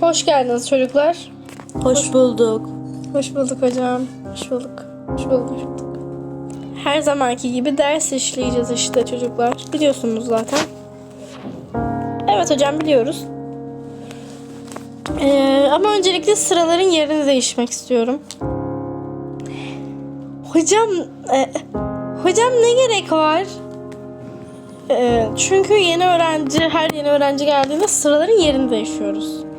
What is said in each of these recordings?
Hoş geldiniz çocuklar. Hoş bulduk. Hoş bulduk hocam. Hoş bulduk. Hoş bulduk. Her zamanki gibi ders işleyeceğiz işte çocuklar. Biliyorsunuz zaten. Evet hocam biliyoruz. Ee, ama öncelikle sıraların yerini değişmek istiyorum. Hocam, e, hocam ne gerek var? E, çünkü yeni öğrenci, her yeni öğrenci geldiğinde sıraların yerini değişiyoruz.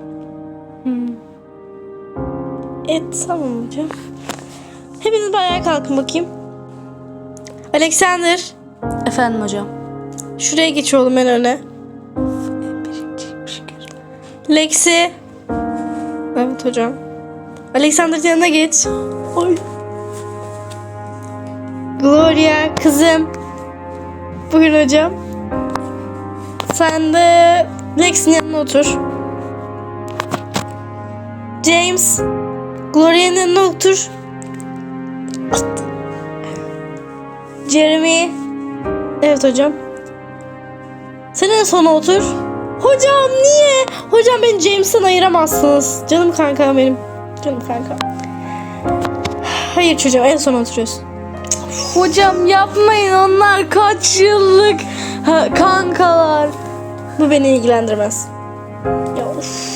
Evet tamam hocam. Hepiniz bir ayağa kalkın bakayım. Alexander. Efendim hocam. Şuraya geç oğlum en öne. Lexi. Evet hocam. Alexander yanına geç. Oy. Gloria kızım. Buyurun hocam. Sen de Lexi'nin yanına otur. James. Gloria'nın yanına otur. Jeremy. Evet hocam. Sen en sona otur. Hocam niye? Hocam beni James'ten ayıramazsınız. Canım kankam benim. Canım kankam. Hayır çocuğum en sona oturuyorsun. Hocam yapmayın onlar kaç yıllık kankalar. Bu beni ilgilendirmez. Ya of.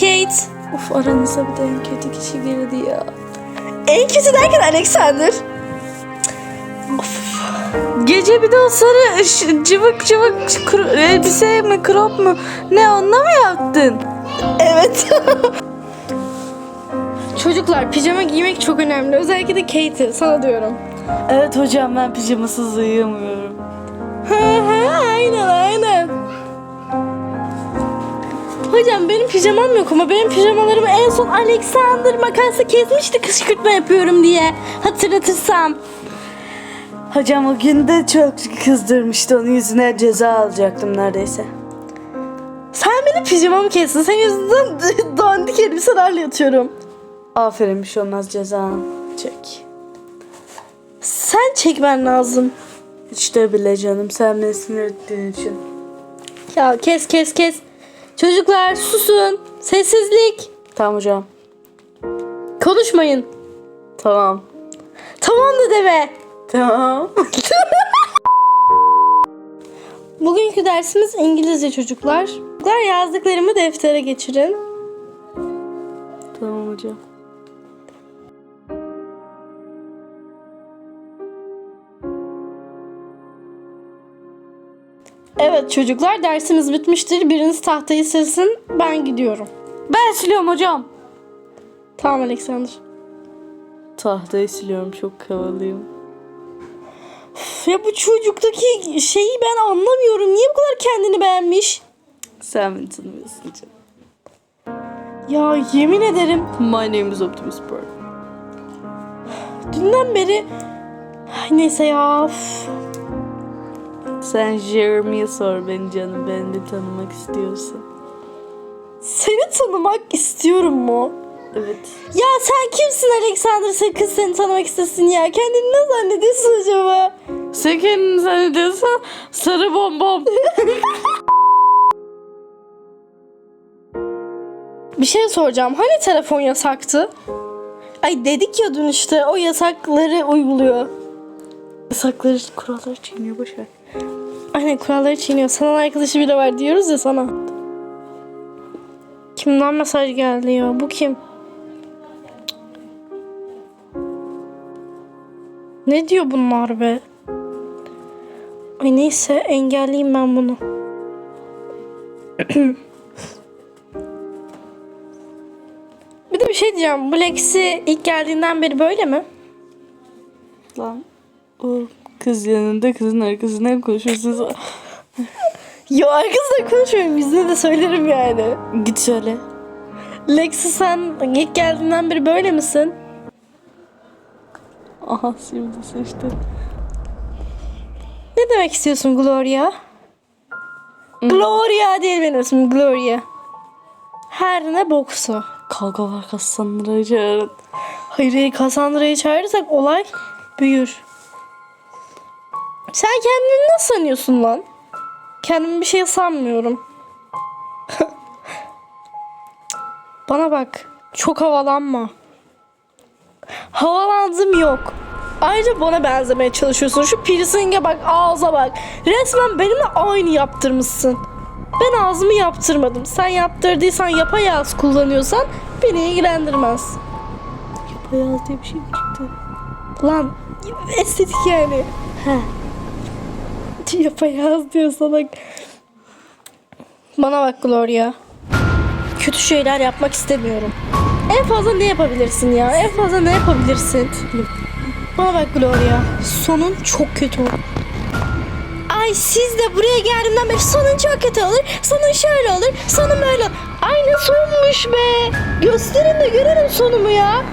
Kate. Of aranıza bir de en kötü kişi girdi ya. En kötü derken Alexander. Gece bir de o sarı ş- cıvık cıvık kro- elbise mi crop mu ne onunla mı yaptın? Evet. Çocuklar pijama giymek çok önemli. Özellikle de Kate'i sana diyorum. Evet hocam ben pijamasız uyuyamıyorum. Hı hı aynen aynen. Hocam benim pijamam yok ama benim pijamalarımı en son Alexander makasla kesmişti kışkırtma yapıyorum diye. Hatırlatırsam. Hocam o gün de çok kızdırmıştı onun yüzüne ceza alacaktım neredeyse. Sen benim pijamamı kestin. Senin yüzünden dandik elbiselerle yatıyorum. Aferin bir şey olmaz ceza. Çek. Sen çekmen lazım. Hiç de bile canım sen beni sinir ettiğin için. Ya kes kes kes. Çocuklar susun. Sessizlik. Tamam hocam. Konuşmayın. Tamam. Tamam da deme. Tamam. Bugünkü dersimiz İngilizce çocuklar. Çocuklar yazdıklarımı deftere geçirin. tamam hocam. Evet çocuklar dersimiz bitmiştir. Biriniz tahtayı silsin. Ben gidiyorum. Ben siliyorum hocam. Tamam Alexander. Tahtayı siliyorum çok havalıyım. Üf, Ya bu çocuktaki şeyi ben anlamıyorum. Niye bu kadar kendini beğenmiş? Sen beni tanımıyorsun canım. Ya yemin ederim My name is Optimus Prime. dünden beri... Ay neyse ya. üf. Sen Jeremy'ye sor beni canım. Beni de tanımak istiyorsan. Seni tanımak istiyorum mu? Evet. Ya sen kimsin Alexander? Sen kız seni tanımak istesin ya. Kendini ne zannediyorsun acaba? Sen kendini zannediyorsan sarı bombom. Bir şey soracağım. Hani telefon yasaktı? Ay dedik ya dün işte o yasakları uyguluyor. Yasakları, kuralları çiğniyor boşver. Aynen kuralları çiğniyor. Sana arkadaşı bile var diyoruz ya sana. Kimden mesaj geldi ya? Bu kim? Ne diyor bunlar be? Ay neyse engelleyeyim ben bunu. Bir de bir şey diyeceğim. Bu Lexi ilk geldiğinden beri böyle mi? Lan o kız yanında kızın arkasından konuşuyorsunuz. Yo arkasında konuşmuyorum. Yüzüne de söylerim yani. Git söyle. Lexi sen ilk geldiğinden beri böyle misin? Aha şimdi seçti. Ne demek istiyorsun Gloria? Gloria değil benim ismim Gloria. Her ne boksu. Kavga var Cassandra'yı çağırın. Hayır hayır Cassandra'yı çağırırsak olay büyür. Sen kendini ne sanıyorsun lan? Kendimi bir şey sanmıyorum. Bana bak. Çok havalanma. Havalandım yok. Ayrıca bana benzemeye çalışıyorsun. Şu piercing'e bak, ağza bak. Resmen benimle aynı yaptırmışsın. Ben ağzımı yaptırmadım. Sen yaptırdıysan yapayağız kullanıyorsan beni ilgilendirmez. Yapayağız diye bir şey mi çıktı? Lan estetik yani. He. Yapayağız diyor salak. Bana bak Gloria. Kötü şeyler yapmak istemiyorum. En fazla ne yapabilirsin ya? En fazla ne yapabilirsin? Bana bak Gloria. Sonun çok kötü olur. Ay siz de buraya geldiğimden beri sonun çok kötü olur. Sonun şöyle olur. Sonun böyle olur. Aynı sonmuş be. Gösterin de görelim sonumu ya.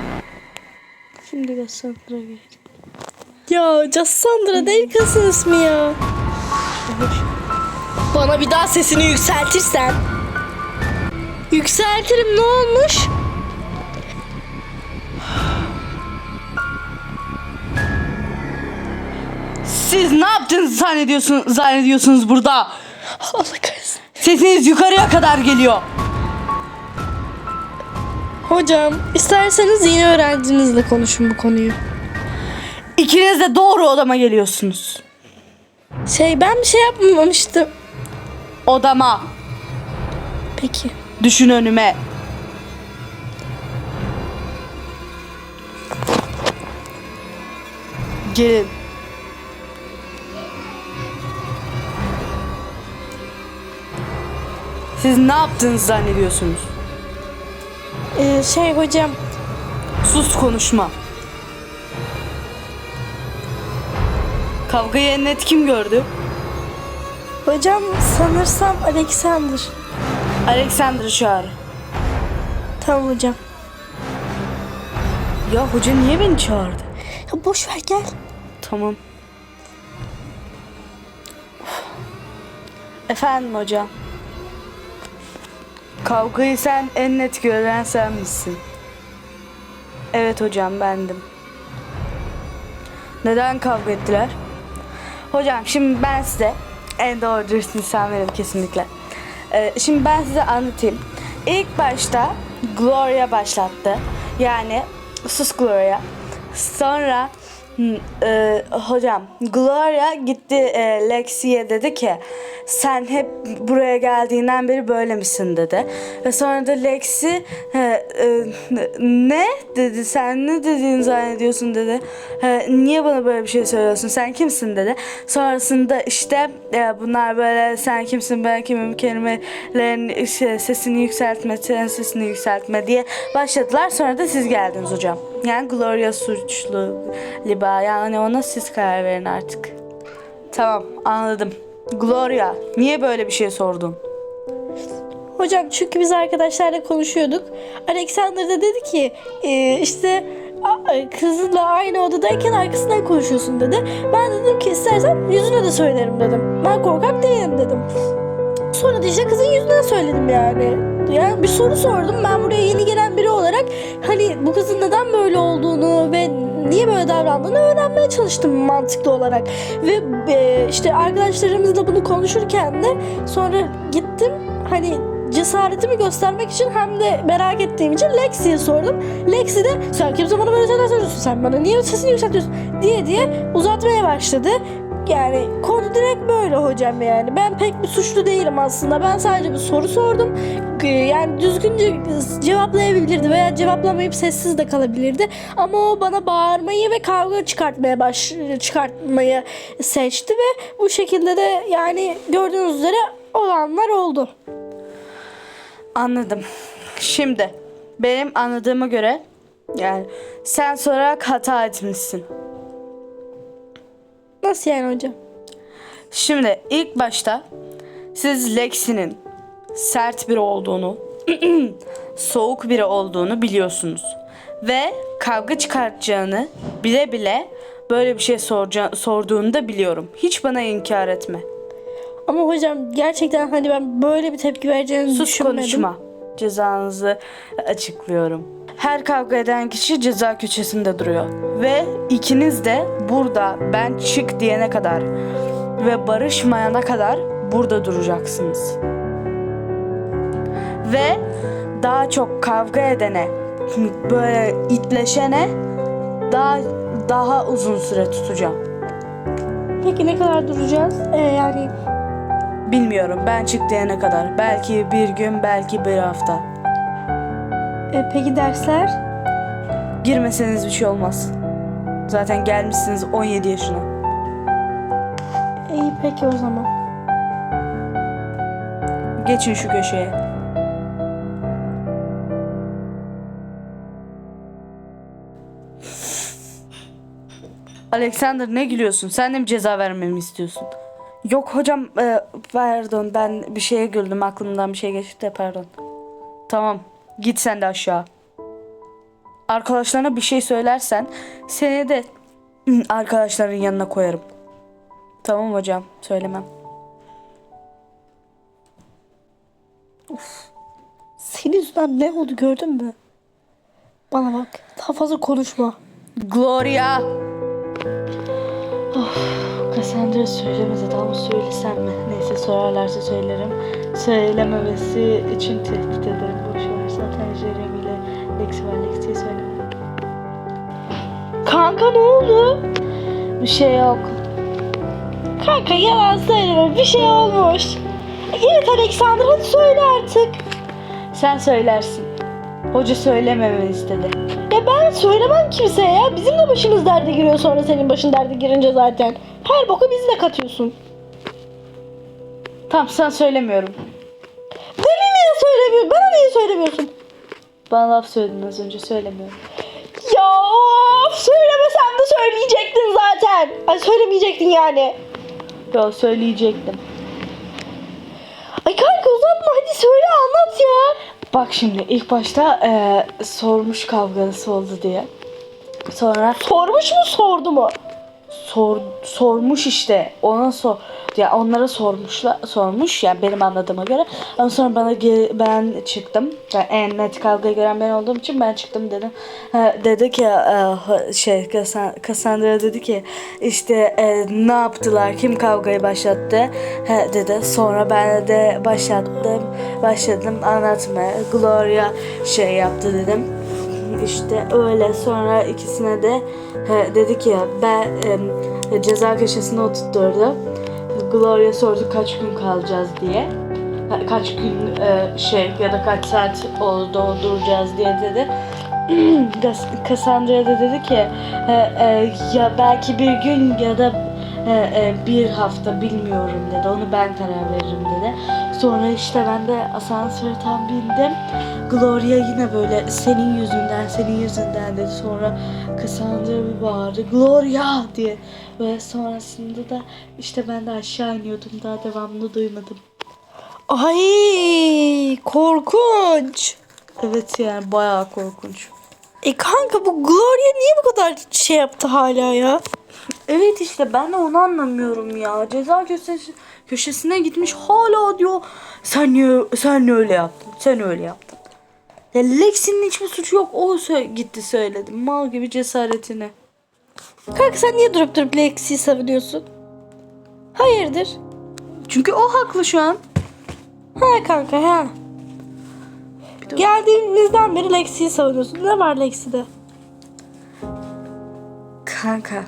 Şimdi Cassandra gelecek. Ya Cassandra değil kızın ismi ya. Bana bir daha sesini yükseltirsen. Yükseltirim ne olmuş? Siz ne yaptınız zannediyorsun, zannediyorsunuz burada? Allah kahretsin. Sesiniz yukarıya kadar geliyor. Hocam isterseniz yeni öğrencinizle konuşun bu konuyu. İkiniz de doğru odama geliyorsunuz. Şey ben bir şey yapmamıştım. Odama. Peki. Düşün önüme. Gelin. Siz ne yaptığınızı zannediyorsunuz? Ee, şey hocam Sus konuşma. Kavgayı en net kim gördü? hocam sanırsam Alexander. Alexander çağır. Tamam hocam. Ya hoca niye beni çağırdı? Ya boş ver gel. Tamam. Efendim hocam. Kavgayı sen en net gören sen misin? Evet hocam bendim. Neden kavga ettiler? Hocam şimdi ben size en doğru dürüst insan kesinlikle. Ee, şimdi ben size anlatayım. İlk başta Gloria başlattı. Yani sus Gloria. Sonra e, hocam Gloria gitti e, Lexi'ye dedi ki sen hep buraya geldiğinden beri böyle misin dedi. Ve sonra da Lexi e, e, ne dedi sen ne dediğini zannediyorsun dedi. E, niye bana böyle bir şey söylüyorsun sen kimsin dedi. Sonrasında işte e, bunlar böyle sen kimsin ben kimim kelimelerin şey, sesini yükseltme senin sesini yükseltme diye başladılar. Sonra da siz geldiniz hocam. Yani Gloria suçlu Liba yani ona siz karar verin artık. Tamam anladım. Gloria niye böyle bir şey sordun? Hocam çünkü biz arkadaşlarla konuşuyorduk. Alexander da dedi ki e, işte kızla aynı odadayken arkasından konuşuyorsun dedi. Ben de dedim ki istersen yüzüne de söylerim dedim. Ben korkak değilim dedim. Sonra da işte kızın yüzüne söyledim yani. Yani bir soru sordum. Ben buraya yeni gelen biri olarak hani bu kızın neden böyle olduğunu ve niye böyle davrandığını öğrenmeye çalıştım mantıklı olarak. Ve e, işte arkadaşlarımızla bunu konuşurken de sonra gittim hani cesaretimi göstermek için hem de merak ettiğim için Lexi'ye sordum. Lexi de sen kimse bana böyle şeyler söylüyorsun sen bana niye sesini yükseltiyorsun diye diye uzatmaya başladı. Yani konu direkt böyle hocam yani. Ben pek bir suçlu değilim aslında. Ben sadece bir soru sordum. Ee, Yani düzgünce cevaplayabilirdi veya cevaplamayıp sessiz de kalabilirdi. Ama o bana bağırmayı ve kavga çıkartmaya baş çıkartmayı seçti ve bu şekilde de yani gördüğünüz üzere olanlar oldu. Anladım. Şimdi benim anladığıma göre yani sen sorarak hata etmişsin. Nasıl yani hocam? Şimdi ilk başta siz Lexi'nin sert biri olduğunu, soğuk biri olduğunu biliyorsunuz. Ve kavga çıkartacağını bile bile böyle bir şey sorca- sorduğunu da biliyorum. Hiç bana inkar etme. Ama hocam gerçekten hani ben böyle bir tepki vereceğini Sus düşünmedim. konuşma. Cezanızı açıklıyorum. Her kavga eden kişi ceza köşesinde duruyor. Ve ikiniz de burada ben çık diyene kadar ve barışmayana kadar burada duracaksınız. Ve daha çok kavga edene, böyle itleşene daha daha uzun süre tutacağım. Peki ne kadar duracağız? Ee, yani Bilmiyorum ben çık diyene kadar. Belki bir gün, belki bir hafta. E, peki dersler? Girmeseniz bir şey olmaz. Zaten gelmişsiniz 17 yaşına. İyi peki o zaman. Geçin şu köşeye. Alexander ne gülüyorsun? Sen de mi ceza vermemi istiyorsun? Yok hocam e, pardon ben bir şeye güldüm aklımdan bir şey geçti de pardon. Tamam git sen de aşağı. Arkadaşlarına bir şey söylersen seni de arkadaşların yanına koyarım. Tamam hocam söylemem. Senin yüzünden ne oldu gördün mü? Bana bak. Daha fazla konuşma. Gloria. Cassandra söylemedi ama söylesem mi? Neyse sorarlarsa söylerim. Söylememesi için tehdit ederim. Kanka ne oldu? Bir şey yok. Kanka yalan söyleme. Bir şey olmuş. Evet Alexander hadi söyle artık. Sen söylersin. Hoca söylememeni istedi. Ya ben söylemem kimseye ya. Bizim de başımız derde giriyor sonra senin başın derde girince zaten. Her boku bizi de katıyorsun. Tamam sen söylemiyorum. Beni niye söylemiyorsun? Bana niye söylemiyorsun? Bana laf söyledin az önce söylemiyorum. Ya of, söylemesem de söyleyecektin zaten. Ay söylemeyecektin yani. Yo söyleyecektim. Ay kanka uzatma hadi söyle anlat ya. Bak şimdi ilk başta eee, sormuş kavgası oldu diye. Sonra Sormuş mu sordu mu? sor, sormuş işte ona sor ya onlara sormuşlar sormuş ya benim anladığıma göre. Ama sonra bana ben çıktım. Yani en net kavga gören ben olduğum için ben çıktım dedim. Dedi ki e, şey Cassandra dedi ki işte e, ne yaptılar kim kavgayı başlattı? Dedi. Sonra ben de başlattım başladım anlatmaya Gloria şey yaptı dedim. İşte öyle. Sonra ikisine de dedi ki ben em, ceza köşesine oturtturdu. Gloria sordu kaç gün kalacağız diye. Kaç gün e, şey ya da kaç saat oldu duracağız diye dedi. Cas- Cassandra da dedi ki e, e, ya belki bir gün ya da e, e, bir hafta bilmiyorum dedi. Onu ben karar veririm dedi. Sonra işte ben de asansöre tam bindim. Gloria yine böyle senin yüzünden senin yüzünden dedi. Sonra Cassandra bir bağırdı Gloria diye. Ve sonrasında da işte ben de aşağı iniyordum. Daha devamını duymadım. Ay korkunç. Evet yani bayağı korkunç. E kanka bu Gloria niye bu kadar şey yaptı hala ya? Evet işte ben de onu anlamıyorum ya. Ceza köşesi, köşesine gitmiş hala diyor sen niye, sen niye öyle yaptın? Sen öyle yaptın. Ya Lexi'nin hiçbir suçu yok. O sö- gitti söyledi. Mal gibi cesaretini. Kanka sen niye durup durup Lexi'yi savunuyorsun? Hayırdır? Çünkü o haklı şu an. Ha kanka ha. Geldiğinizden beri Lexi'yi savunuyorsun. Ne var Lexi'de? Kanka.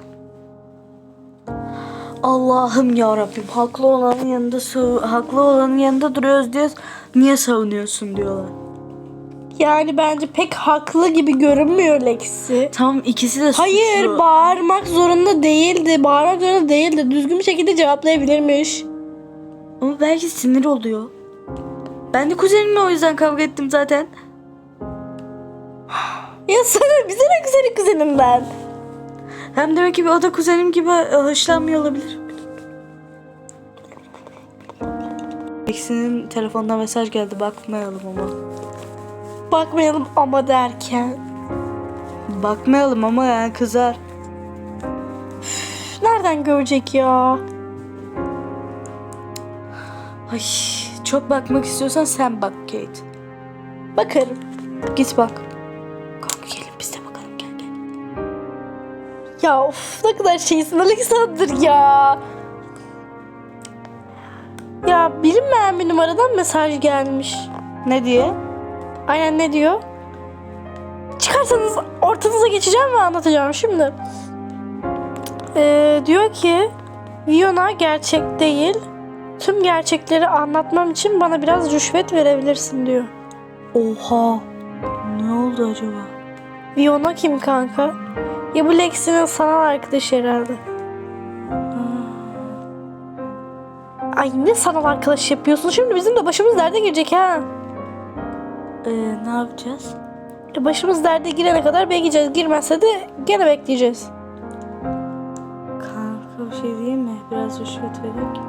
Allah'ım ya Rabbim haklı olanın yanında haklı olanın yanında duruyoruz diyoruz. Niye savunuyorsun diyorlar. Yani bence pek haklı gibi görünmüyor Lexi. Tamam ikisi de suçlu. Hayır bağırmak zorunda değildi. Bağırmak zorunda değildi. Düzgün bir şekilde cevaplayabilirmiş. Ama belki sinir oluyor. Ben de kuzenimle o yüzden kavga ettim zaten. Ya sana bize ne güzel kuzeninden. Hem demek ki o da kuzenim gibi e, hoşlanmıyor olabilir. Eksi'nin telefonuna mesaj geldi bakmayalım ama. Bakmayalım ama derken. Bakmayalım ama yani kızar. Üf, Nereden görecek ya? Ay çok bakmak istiyorsan sen bak Kate. Bakarım. Git bak. Kalk gelin biz de bakalım gel gel. Ya of ne kadar şeysin Alexander ya. Ya bilinmeyen bir numaradan mesaj gelmiş. Ne diye? Aynen ne diyor? Çıkarsanız ortanıza geçeceğim ve anlatacağım şimdi. Ee, diyor ki Viyona gerçek değil. Tüm gerçekleri anlatmam için bana biraz rüşvet verebilirsin diyor. Oha. Ne oldu acaba? Viyona kim kanka? Ya bu Lexi'nin sanal arkadaşı herhalde. Ay ne sanal arkadaş yapıyorsun? Şimdi bizim de başımız derde girecek ha. Ee, ne yapacağız? E, Başımız derde girene kadar bekleyeceğiz. Girmezse de gene bekleyeceğiz. Kanka bir şey diyeyim mi? Biraz rüşvet vererek.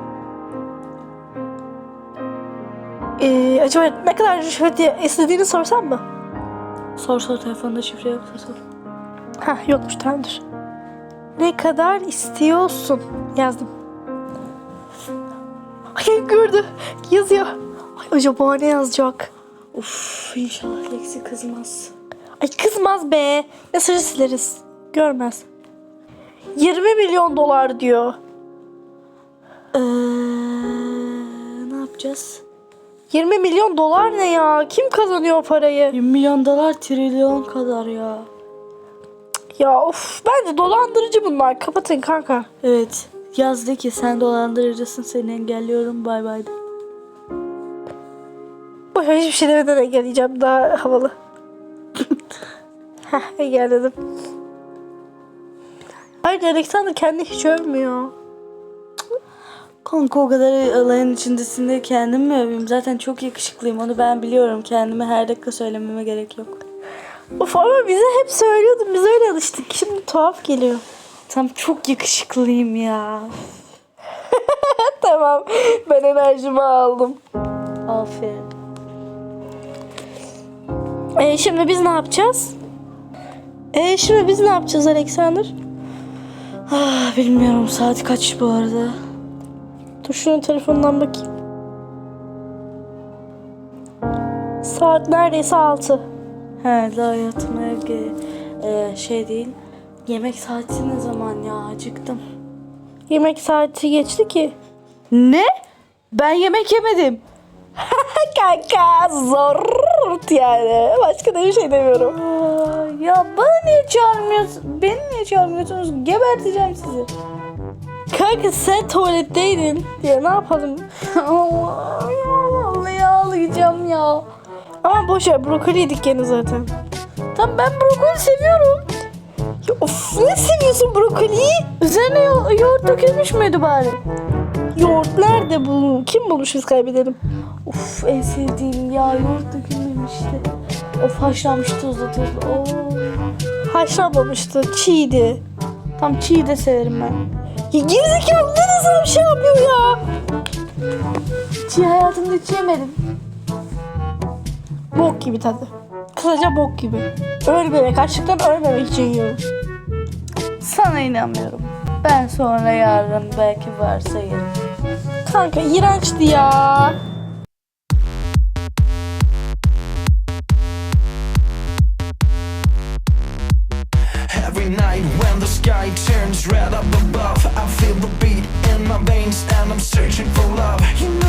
Ee, acaba ne kadar rüşvet istediğini sorsam mı? Sor sor telefonda şifre yoksa sor. Hah yokmuş tamamdır. Ne kadar istiyorsun? Yazdım. Ay gördü. Yazıyor. Ay acaba ne yazacak? Uf inşallah Lexi kızmaz. Ay kızmaz be. Mesajı sileriz. Görmez. 20 milyon dolar diyor. Ee, ne yapacağız? 20 milyon dolar ne ya? Kim kazanıyor o parayı? 20 milyon dolar trilyon kadar ya. Ya of bence dolandırıcı bunlar. Kapatın kanka. Evet. Yaz de ki sen dolandırıcısın seni engelliyorum bay bay. Boş ver, hiçbir şey demeden engelleyeceğim. Daha havalı. Heh engelledim. Ayrıca Alexander kendi hiç övmüyor. Kanka o kadar alayın içindesin de kendim mi öveyim? Zaten çok yakışıklıyım onu ben biliyorum. Kendime her dakika söylememe gerek yok. Of ama bize hep söylüyordun. Biz öyle alıştık. Şimdi tuhaf geliyor. Tam çok yakışıklıyım ya. tamam. Ben enerjimi aldım. Aferin. Ee, şimdi biz ne yapacağız? Ee, şimdi biz ne yapacağız Alexander? Ah, bilmiyorum saat kaç bu arada. Dur şunun telefonundan bakayım. Saat neredeyse 6. He daha yatmaya e, şey değil. Yemek saati ne zaman ya acıktım. Yemek saati geçti ki. Ne? Ben yemek yemedim. Kanka zor yani. Başka da bir şey demiyorum. Aa, ya bana niye çağırmıyorsun? Beni niye çağırmıyorsunuz? Geberteceğim sizi. Kanka sen tuvaletteydin diye ne yapalım? Allah ya, vallahi ağlayacağım ya. Ama boş ver brokoli yedik gene zaten. Tamam ben brokoli seviyorum. Ya of ne seviyorsun brokoliyi? Üzerine yo- yoğurt dökülmüş müydü bari? Yoğurt nerede bu? Kim bulmuş biz kaybedelim? Of en sevdiğim ya yoğurt dökülmemişti. Of haşlanmış tuzlu tuzlu. Oo. Haşlanmamıştı. Çiğdi. Tam çiğ de severim ben. Ya gerizekalı ne sana bir şey yapıyor ya? Çiğ hayatımda hiç yemedim. Bok gibi tadı. Kısaca bok gibi. Ölmemek, açlıktan ölmemek için yiyorum. Sana inanmıyorum. Ben sonra yarın belki varsa yerim. Kanka iğrençti ya. Red up above, I feel the beat in my veins and I'm searching for love. You.